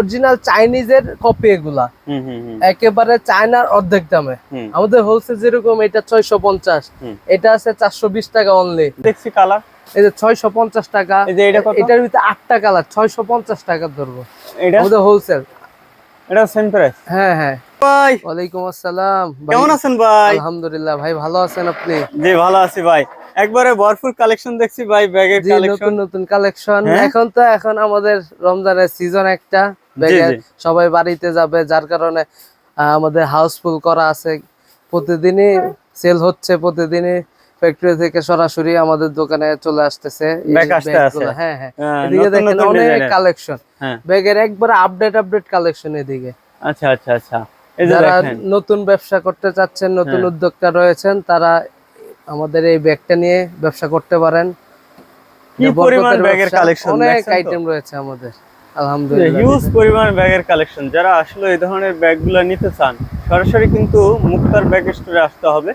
Original চাইনিজের copy এগুলা। একেবারে চায়নার অর্ধেক দামে। আমাদের হোলসেল যেরকম এটা ছয়শো পঞ্চাশ। এটা আছে চারশো বিশ টাকা অনলি দেখছি কালার এই যে ছয়শো পঞ্চাশ টাকা? এটার ভিতরে আটটা কালার ছয়শো পঞ্চাশ টাকা ধরবো। এটা? আমাদের হোলসেল এটা সেম প্রাইস হ্যাঁ হ্যাঁ। ভাই। ওয়ালাইকুম আসসালাম। কেমন আছেন ভাই? আলহামদুলিল্লাহ ভাই ভালো আছেন আপনি? জি ভালো আছি ভাই। একবারে ভরপুর কালেকশন দেখছি ভাই ব্যাগের কালেকশন নতুন নতুন কালেকশন হ্যাঁ? এখন তো এখন আমাদের রমজানের সিজন একটা। সবাই বাড়িতে যাবে যার কারণে আমাদের হাউসফুল করা আছে। প্রতিদিনই সেল হচ্ছে প্রতিদিনই ফ্যাক্টরি থেকে সরাসরি আমাদের দোকানে চলে আসতেছে। হ্যাঁ হ্যাঁ। এদিকে দেখেন অনেক কালেকশন ব্যাগের একবার আপডেট আপডেট কালেকশন এদিকে। আচ্ছা আচ্ছা আচ্ছা। যারা নতুন ব্যবসা করতে চাচ্ছেন নতুন হ্যাঁ। উদ্যোক্তা রয়েছেন তারা আমাদের এই ব্যাগটা নিয়ে ব্যবসা করতে পারেন। কি পরিমাণ ব্যাগের কালেকশন অনেক আইটেম রয়েছে আমাদের। আলহামদুলিল্লাহ। হিউজ পরিমাণ ব্যাগের কালেকশন যারা আসলে এই ধরনের ব্যাগগুলো নিতে চান সরাসরি কিন্তু মুক্তার ব্যাগ স্টোরে আসতে হবে।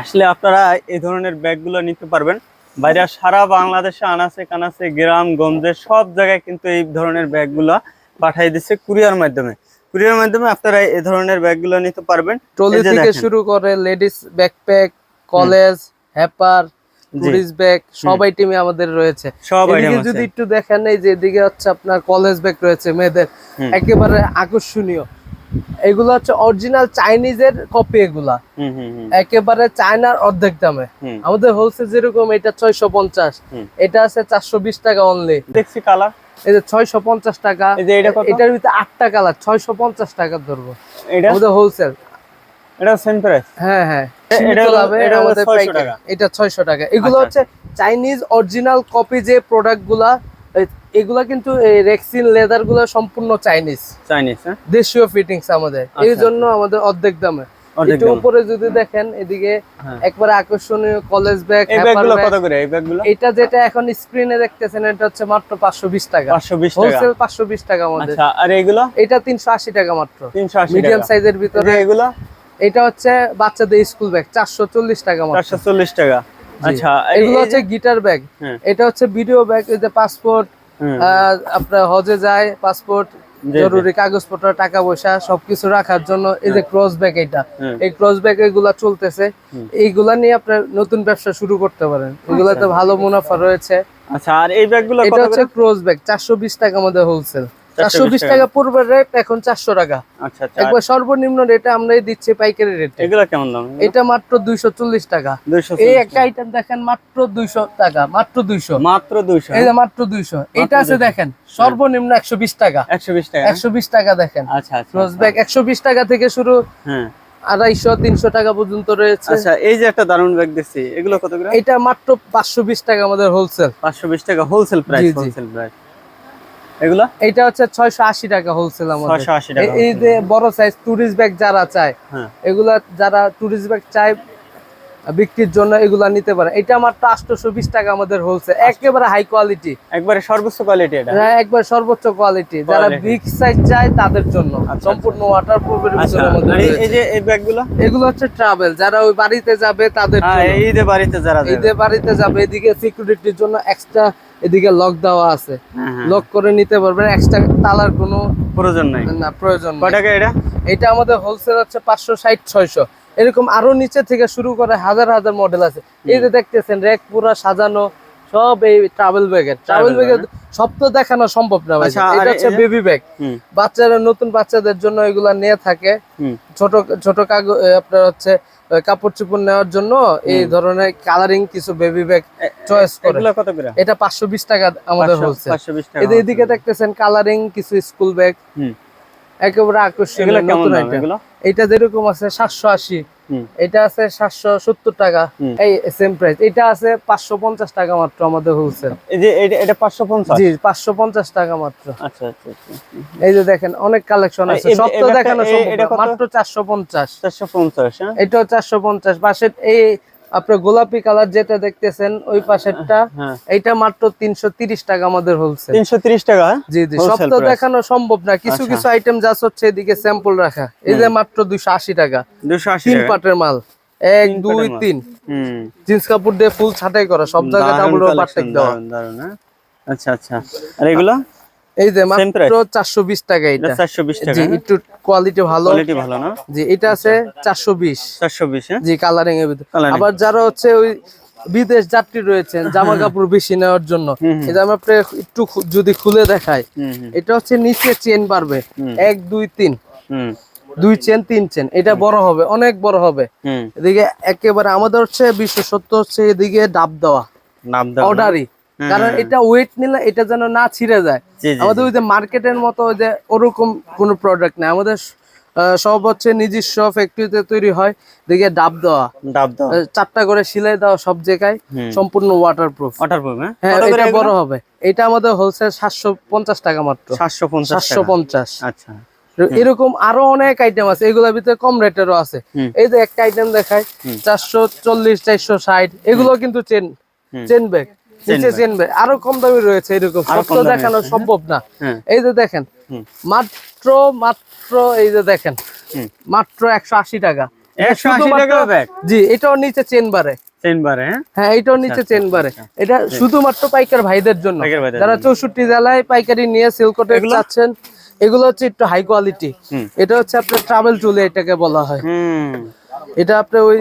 আসলে আপনারা এই ধরনের ব্যাগগুলো নিতে পারবেন। বাইরে সারা বাংলাদেশে আনাচে কানাচে গ্রাম গঞ্জে সব জায়গায় কিন্তু এই ধরনের ব্যাগগুলো পাঠিয়ে দিচ্ছে কুরিয়ার মাধ্যমে। কুরিয়ার মাধ্যমে আপনারা এই ধরনের ব্যাগগুলো নিতে পারবেন। ট্রলি থেকে শুরু করে লেডিস ব্যাকপ্যাক কলেজ হ্যাপার টুরিস্ট ব্যাগ সব আইটেমই আমাদের রয়েছে। যদি একটু দেখেন এই যে এদিকে হচ্ছে আপনার কলেজ ব্যাগ রয়েছে মেয়েদের। একেবারে আকর্ষণীয়। এগুলো হচ্ছে অরিজিনাল চাইনিজের কপি এগুলা। একেবারে চায়নার অর্ধেক দামে। আমাদের হোলসেল যেরকম এটা ছয়শো পঞ্চাশ। এটা আছে চারশো বিশ টাকা অনলি দেখছি কালার এই যে ছয়শো পঞ্চাশ টাকা। এটার ভিতরে আটটা কালার ছয়শো পঞ্চাশ টাকা ধরবো। এটা? আমাদের হোলসেল এটা সেম প্রাইস হ্যাঁ হ্যাঁ। এটা হলো- এটা আমাদের টাকা। এটা ছয়শো টাকা। এগুলো হচ্ছে চাইনিজ অরিজিনাল কপি যে প্রোডাক্ট এগুলা কিন্তু রেক্সিন লেদারগুলা সম্পূর্ণ চাইনিজ চাইনিজ দেশীয় ফিটিংস আমাদের। এই জন্য আমাদের অর্ধেক দামে। একটু উপরে যদি দেখেন এদিকে হ্যাঁ। একবারে আকর্ষণীয় কলেজ ব্যাগ এই ব্যাগগুলো কত করে? এই ব্যাগগুলো এটা যেটা এখন স্ক্রিনে দেখতেছেন এটা হচ্ছে মাত্র পাঁচশো বিশ টাকা। হোলসেল পাঁচশো বিশ টাকা আমাদের। আচ্ছা আর এগুলো? এটা তিনশো আশি টাকা মাত্র। তিনশো আশি মিডিয়াম টাকা। সাইজের ভিতরে। এগুলো? এটা হচ্ছে বাচ্চাদের স্কুল ব্যাগ চারশো চল্লিশ টাকা চারশো চল্লিশ টাকা। আচ্ছা এগুলো হচ্ছে গিটার ব্যাগ। হ্যাঁ। এটা হচ্ছে ভিডিও ব্যাগ এই যে পাসপোর্ট আপনার হজে যায় পাসপোর্ট। জরুরি কাগজপত্র টাকা পয়সা সবকিছু রাখার জন্য এই যে ক্রস ব্যাগ এটা। এই ক্রস ব্যাগ এগুলা চলতেছে। এইগুলা নিয়ে আপনার নতুন ব্যবসা শুরু করতে পারেন। এগুলাতে ভালো মুনাফা রয়েছে। আচ্ছা আর এই ব্যাগগুলো এটা হচ্ছে করে? ক্রস ব্যাগ চারশো বিশ টাকা আমাদের হোলসেল 420 চারশো বিশ টাকা। টাকা পূর্বের রেট এখন চারশো টাকা। আচ্ছা আচ্ছা। একবার সর্বনিম্ন রেটে আমরাই দিচ্ছি পাইকারি রেটে এগুলো কেমন দাম? এটা মাত্র দুইশো চল্লিশ টাকা। এই একটা আইটেম দেখেন মাত্র দুইশো টাকা মাত্র দুইশো। মাত্র দুইশো। এই মাত্র দুইশো। এটা আছে দেখেন সর্বনিম্ন একশো বিশ টাকা। একশো বিশ টাকা। একশো বিশ টাকা দেখেন। আচ্ছা ব্যাগ একশো বিশ টাকা থেকে শুরু হ্যাঁ। আড়াইশো তিনশো টাকা পর্যন্ত রয়েছে। আচ্ছা এই যে একটা দারুণ ব্যাগ দেখছি এগুলো কত এটা মাত্র পাঁচশো বিশ টাকা আমাদের হোলসেল পাঁচশো বিশ টাকা হোলসেল প্রাইস। হোলসেল প্রাইস এগুলো? এটা হচ্ছে ছয়শো আশি টাকা হোলসেল আমাদের। ছয়শো আশি টাকা এই যে বড় সাইজ টুরিস্ট ব্যাগ যারা চায় হ্যাঁ। এগুলা যারা টুরিস্ট ব্যাগ চায় বিক্রির জন্য এগুলা নিতে পারে। এটা মাত্র আটশোশো বিশ টাকা আমাদের হোলসেল একেবারে হাই কোয়ালিটি একবারে সর্বোচ্চ কোয়ালিটি এটা। হ্যাঁ একবার সর্বোচ্চ কোয়ালিটি যারা বিগ সাইজ চায় তাদের জন্য। আচ্ছা, সম্পূর্ণ ওয়াটার প্রুফের আচ্ছা ভিতরে আমাদের এই- যে এই ব্যাগগুলো? এগুলো হচ্ছে ট্রাভেল যারা ওই বাড়িতে যাবে তাদের হ্যাঁ জন্য। ঈদে বাড়িতে যারা ঈদে বাড়িতে যাবে এদিকে সিকিউরিটির জন্য এক্সট্রা এদিকে লক দেওয়া আছে। হ্যাঁ, হ্যাঁ, লক করে নিতে পারবেন এক্সট্রা তালার কোনো প্রয়োজন নাই। না প্রয়োজন টাকা এটা? এটা আমাদের হোলসেল হচ্ছে পাঁচশো ষাট ছয়শো। এরকম আরও নিচে থেকে শুরু করে হাজার হাজার মডেল আছে। এই যে দেখতেছেন রেক পুরা সাজানো সব এই ট্রাভেল ব্যাগের ট্রাভেল ব্যাগের সব তো দেখানো সম্ভব না ভাই। আচ্ছা, এটা হচ্ছে বেবি ব্যাগ বাচ্চারা নতুন বাচ্চাদের জন্য এগুলা নিয়ে থাকে। ছোট ছোট কাগজ আপনার হচ্ছে কাপড় চোপড় নেওয়ার জন্য এই ধরনের কালারিং কিছু বেবি ব্যাগ চয়েস করে। এটা পাঁচশো বিশ টাকা আমাদের এদের এদিকে দেখতেছেন কালারিং কিছু স্কুল ব্যাগ হুম। একেবারে আকর্ষণীয় এটা যেরকম আছে সাতশো আশি। এটা আছে সাতশো সত্তর টাকা। এই সেম প্রাইস এটা আছে পাঁচশো পঞ্চাশ টাকা মাত্র আমাদের হোলসেল এই যে এটা- পাঁচশো পঞ্চাশ? জি পাঁচশো পঞ্চাশ টাকা মাত্র। আচ্ছা আচ্ছা আচ্ছা। এই যে দেখেন অনেক কালেকশন আছে। সব তো দেখানো এটা মাত্র চারশো পঞ্চাশ। চারশো পঞ্চাশ হ্যাঁ? এটাও চারশো পঞ্চাশ। বাসের এই আপনার গোলাপি কালার যেটা দেখতেছেন ওই পাশেরটা হ্যাঁ এইটা মাত্র তিনশো তিরিশ টাকা আমাদের হোলসেল তিনশো টাকা? হ্যাঁ? জি জি সব তো দেখানো সম্ভব না। কিছু আচ্ছা। কিছু আইটেম যা হচ্ছে এদিকে স্যাম্পল রাখা। এই যে মাত্র দুইশো আশি টাকা। দুশো তিন পাটের মাল। এক দুই তিন। হুম। জিন্স কাপড় দিয়ে ফুল ছাটাই করা। সব জায়গায় ডাবল দেওয়া। হ্যাঁ? আচ্ছা আচ্ছা। আর এগুলো? এই যে মাত্র চারশো বিশ টাকা এটা। এটা চারশো বিশ টাকা জি একটু কোয়ালিটি ভালো। কোয়ালিটি ভালো না? জি এটা আছে চারশো বিশ। চারশো বিশ হ্যাঁ? জি কালারিং এর ভিতরে। আবার যারা হচ্ছে ওই বিদেশ যাত্রী রয়েছেন জামা কাপড় বেশি নেওয়ার জন্য। এটা একটু যদি খুলে দেখাই এটা হচ্ছে নিচে চেন পারবে এক দুই তিন। হুম। দুই চেন তিন চেন এটা বড় হবে অনেক বড় হবে। এদিকে একেবারে আমাদের হচ্ছে বিশেষত্ব হচ্ছে এদিকে ডাব দেওয়া। অর্ডারই। কারণ এটা ওয়েট নিলে এটা যেন না ছিঁড়ে যায়। আমাদের ওই যে মার্কেটের মতো ওই যে ওরকম কোনো প্রোডাক্ট নেই। আমাদের সব হচ্ছে নিজস্ব ফ্যাক্টরিতে তৈরি হয়। দেখে ডাব দেওয়া। ডাব দাও আহ, চারটা করে সিলাই দেওয়া সব জায়গায়। সম্পূর্ণ ওয়াটারপ্রুফ অর্ডার করবে হ্যাঁ এটা বড় হবে। এটা আমাদের হোলসেল সাতশো পঞ্চাশ টাকা মাত্র। সাতশো পঞ্চাশ সাতশো পঞ্চাশ। আচ্ছা। এরকম আরও অনেক আইটেম আছে। এগুলোর ভিতরে কম রেটেরও আছে। এই যে একটা আইটেম দেখায় চারশো চল্লিশ চারশো ষাট এগুলো কিন্তু চেন চেন ব্যাগ আরও কম দামি রয়েছে এরকম সব দেখানো সম্ভব না। হ্যাঁ। এই যে দেখেন মাত্র মাত্র এই যে দেখেন মাত্র একশো আশি টাকা। জি এটাও নিচে চেন বারে। হ্যাঁ? হ্যাঁ এটাও নিচে চেন বারে। এটা শুধুমাত্র পাইকার ভাইদের জন্য। যারা চৌষট্টি জেলায় পাইকারি নিয়ে সেল করতে এগুলো? চাচ্ছেন এগুলো হচ্ছে একটু হাই কোয়ালিটি এটা হচ্ছে আপনার ট্রাভেল টুল এটাকে বলা হয়। এটা আপনি ওই।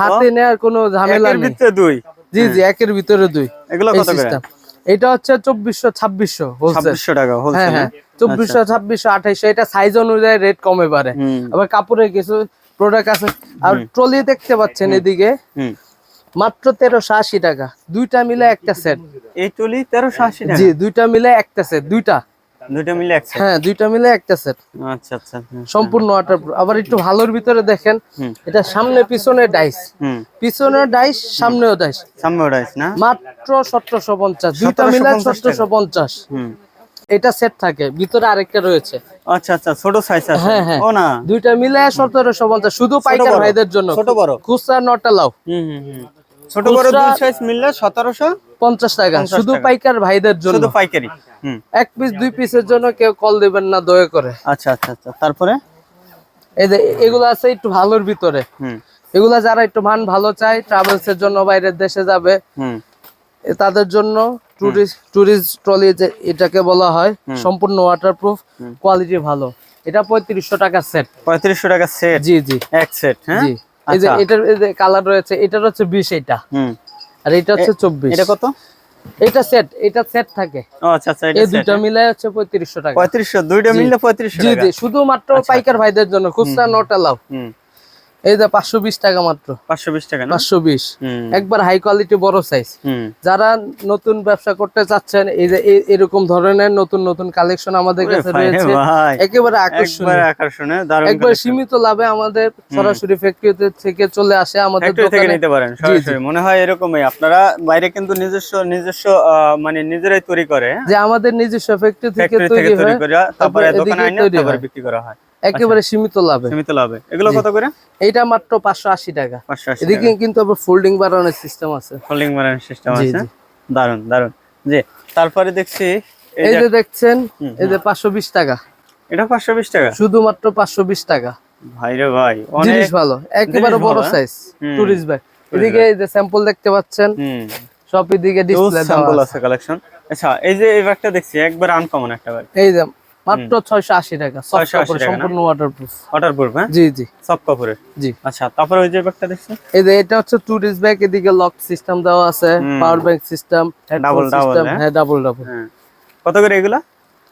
হাতে নেওয়ার কোনো ঝামেলা নেই। দুই। জি জি একের ভিতরে দুই। এগুলো কত করে? এটা হচ্ছে চব্বিশশো ছাব্বিশশো ছাব্বিশশো টাকা হ্যাঁ হোলসেল হ্যাঁ। চব্বিশশো ছাব্বিশশো আঠাইশশো এটা সাইজ অনুযায়ী রেট কমে পারে। আবার কাপড়ের কিছু প্রোডাক্ট আছে। আর ট্রলি দেখতে পাচ্ছেন এদিকে। হুম। মাত্র তেরোশো আশি টাকা। দুইটা মিলে একটা সেট এই ট্রলি তেরোশো আশি টাকা? জি দুইটা মিলে একটা সেট দুইটা। দুইটা মিলে একশো হ্যাঁ দুইটা মিলে একটা সেট আচ্ছা আচ্ছা। সম্পূর্ণ ওয়াটার আবার একটু ভালোর ভিতরে দেখেন এটা সামনে পিছনে ডাইস পিছনে ডাইস সামনেও ডাইস সামনে ওটাইস না? মাত্র সতেরোশো পঞ্চাশ। দুইটা মিলে টাকা। সতেরোশো পঞ্চাশ। হুম। এটা সেট থাকে ভিতরে আরেকটা রয়েছে। আচ্ছা আচ্ছা ছোট সাইজ আছে। হ্যাঁ, হ্যাঁ। ও না? দুইটা মিলে সতেরোশো পঞ্চাশ। শুধু পাইকার ভাইদের জন্য। ছোট বড়। খুচরা নট এলাও হুম হুম ছোট বড় দুই সাইজ মিললে সতেরোশো পঞ্চাশ টাকা। শুধু পাইকার ভাইদের জন্য। শুধু পাইকারি? এক পিস দুই পিসের জন্য কেউ কল দিবেন না দয়া করে। আচ্ছা আচ্ছা আচ্ছা। তারপরে? এই যে এগুলো আছে একটু ভালোর ভিতরে। এগুলা যারা একটু মান ভালো চায় ট্রাভেলস এর জন্য বাইরের দেশে যাবে। হুম। তাদের জন্য টুরিস্ট টুরিস্ট ট্রলি যে এটাকে বলা হয় সম্পূর্ণ ওয়াটারপ্রুফ কোয়ালিটি ভালো। এটা পঁয়ত্রিশশো টাকার সেট পঁয়ত্রিশশো টাকা সেট জি জি। এক সেট হ্যাঁ? এই যে আচ্ছা। এটার যে কালার রয়েছে এটার হচ্ছে বিশ এটা। হুম। আর এটা হচ্ছে চব্বিশ। এটা কত? এটা সেট এটা সেট থাকে। ও আচ্ছা আচ্ছা এটা এই দুটো দুইটা? মিলে হচ্ছে পঁয়ত্রিশশো টাকা। পঁয়ত্রিশশো দুইটা মিললে পঁয়ত্রিশশো জি টাকা। জি শুধুমাত্র পাইকার ভাইদের জন্য খুচরা নট এলাও হুম। এই যে পাঁচশো বিশ টাকা মাত্র। পাঁচশো বিশ টাকা পাঁচশো বিশ। একবার হাই কোয়ালিটি বড় সাইজ যারা নতুন ব্যবসা করতে চাচ্ছেন এই যে এরকম ধরনের নতুন নতুন কালেকশন আমাদের কাছে রয়েছে একেবারে আকর্ষণীয়। একবার সীমিত লাভে আমাদের সরাসরি ফ্যাক্টরিতে থেকে চলে আসে আমাদের থেকে নিতে পারেন সরাসরি। মনে হয় এরকমই আপনারা বাইরে কিন্তু নিজস্ব নিজস্ব মানে নিজেরাই তৈরি করে। যে আমাদের নিজস্ব ফ্যাক্টরি থেকে তৈরি হয় করে তারপরে দোকানে তারপরে বিক্রি করা হয়। একেবারে সীমিত লাভে। সীমিত লাভে। এগুলো কত করে? এইটা মাত্র পাঁচশো আশি টাকা। পাঁচশো আশি এদিকে কিন্তু আবার ফোল্ডিং বাড়ানোর সিস্টেম আছে। ফোল্ডিং মারার সিস্টেম আছে? দারুণ দারুণ জি তারপরে দেখছি এই যে দেখছেন এই যে পাঁচশো বিশ টাকা। এটা পাঁচশো বিশ টাকা? শুধুমাত্র পাঁচশো বিশ টাকা। ভাই রে ভাই অনেক জিনিস ভালো একেবারে বড়? সাইজ টুরিস্ট ব্যাগ এদিকে এই যে স্যাম্পল দেখতে পাচ্ছেন সব এদিকে ডিসপ্লে স্যাম্পল। আছে। কালেকশন আচ্ছা এই যে এই ব্যাগটা দেখছি একবার আনকমন একটা ব্যাগ এই যে মাত্র ছয়শো আশি টাকা সফট 680 টাকা? সম্পূর্ণ ওয়াটারপ্রুফ ওয়াটারপ্রুফ হ্যাঁ? জি জি। সব জি। আচ্ছা তারপরে ওই যে ব্যাগটা দেখছি এই যে এটা হচ্ছে টুরিস্ট ব্যাগ এদিকে লক সিস্টেম দেওয়া আছে power bank system double double, হ্যাঁ? হ্যাঁ ডাবল ডাবল হ্যাঁ। কত করে এগুলা?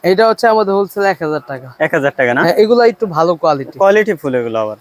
এটা হচ্ছে আমাদের হোলসেল এক হাজার টাকা। এক হাজার টাকা না? হ্যাঁ এগুলা একটু ভালো কোয়ালিটি কোয়ালিটি ফুল এগুলো আবার।